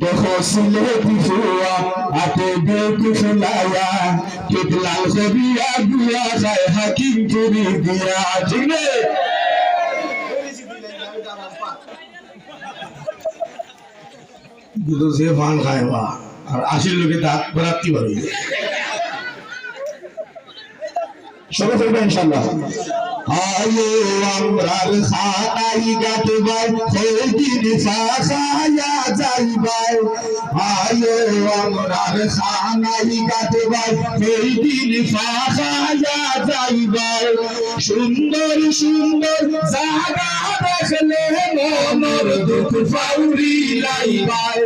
দেখো সিলেটি ফুয়া আতে বেটি ফুলায়া কেতলাল সবিয়া দিয়া যায় হাকিম চুরি দিয়া। ঠিক না দুটো যে পান খায় বা আর আশির লোকে দাঁত বরাত্তি পারবে সবাই ইনশাল্লাহ আয়ো আমরার খানাই গাটবাই সেদিন ফাঁসায়া যাইবাই। আয়ো আমরার খানাই গাটবাই সেদিন ফাঁসায়া যাইবাই। সুন্দর সুন্দর জায়গা দেখলে মনর দুঃখ ফাউরি লাইবাই।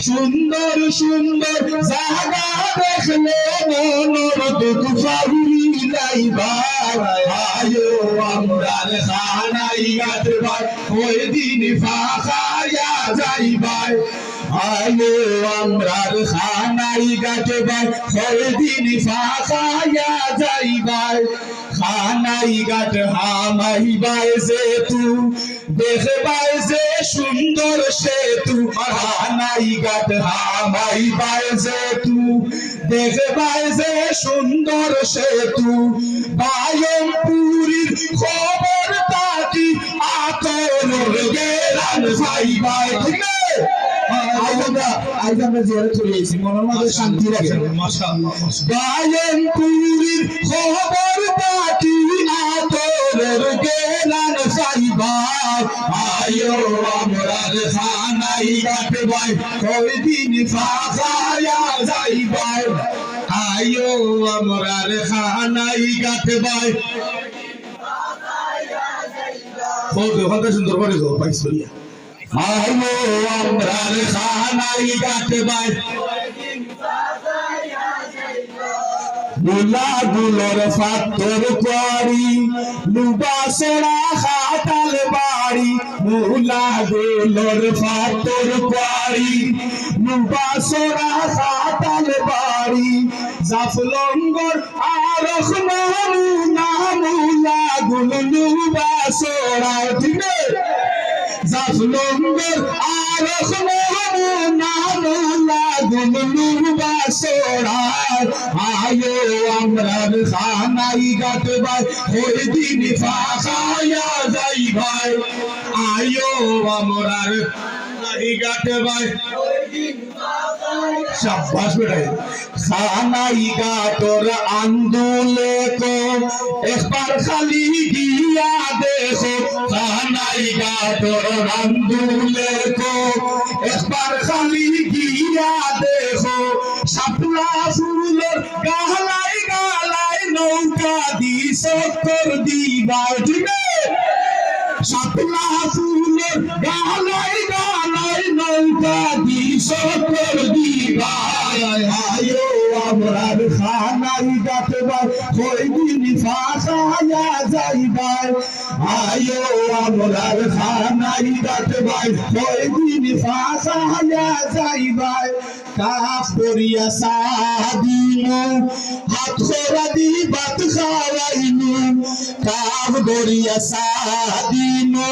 সুন্দর সুন্দর জায়গা দেখলে মনর দুঃখ ফাউরি লাইবাই আয়ো আমরার খানাই গাটবাই ওই দিন ফাঁসায়া যাইবাই। আয়ো আমরার খানাই গাটবাই ওই দিন ফাঁসায়া যাইবাই। খানাই গাট হামাইবাই যে তু। দেখবাই যে সুন্দর সেতু খানাই গাট হামাইবাই যে তু দেখবাই যে সুন্দর সেতু বায়ম পুরীর খবর তাকি আতর গেলান ভাইবাই ঠিক আছে আমরার খানাই গাটবাই কই দিন ফাঁসায়া যাইবাই আয়ো আমরার খানাই গাটবাই কত কত সুন্দর করে গো পাইছরিয়া আয়ো আমরার খানাই গাটবাই মুলা ফাতর করি লুবাসরা খাতাল বাড়ি লীলাগুলোর ফাতর করি লুবাসরা খাতাল বাড়ি জাফলঙ্গর আর খানাই গাটবাই ওই দিন ফাঁকায়া যাই ভাই। আয়ো আমরার খানাই গাটবাই শাবাশ বেটাই। খানাই গাটর আন্দোলে কো একবার খালি গিয়া দেখো। খানাই গাটর আন্দোলে কো একবার খালি গিয়া দেখো। সাপলা ফুলের দি সত্তর দিবার আয়ো আমরার খানাই গাটবার কই দিন ফাঁসায়া যাইবার আয়ো আমরার খানাই গাটবার কই দিন ফাঁসায়া যাইবার কাফ করিয়া সাদিনু হাত খোরা দি বাত খাওয়াইনু কাফ করিয়া সাদিনু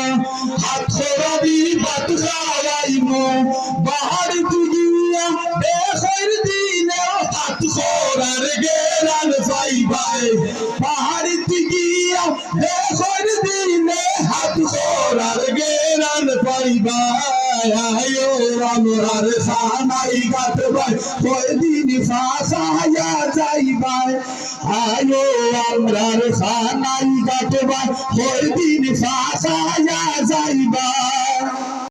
খোরার গেরান ফাইবাই বাহার তুগিয়া দেখর দিনে হাত খোরার গেরান ফাইবাই আয়ো আমরার খানাই গাটবাই কয়দিন ফাঁসায়া যাইবাই আয়ো আমরার খানাই গাটবাই কয়দিন ফাঁসায়া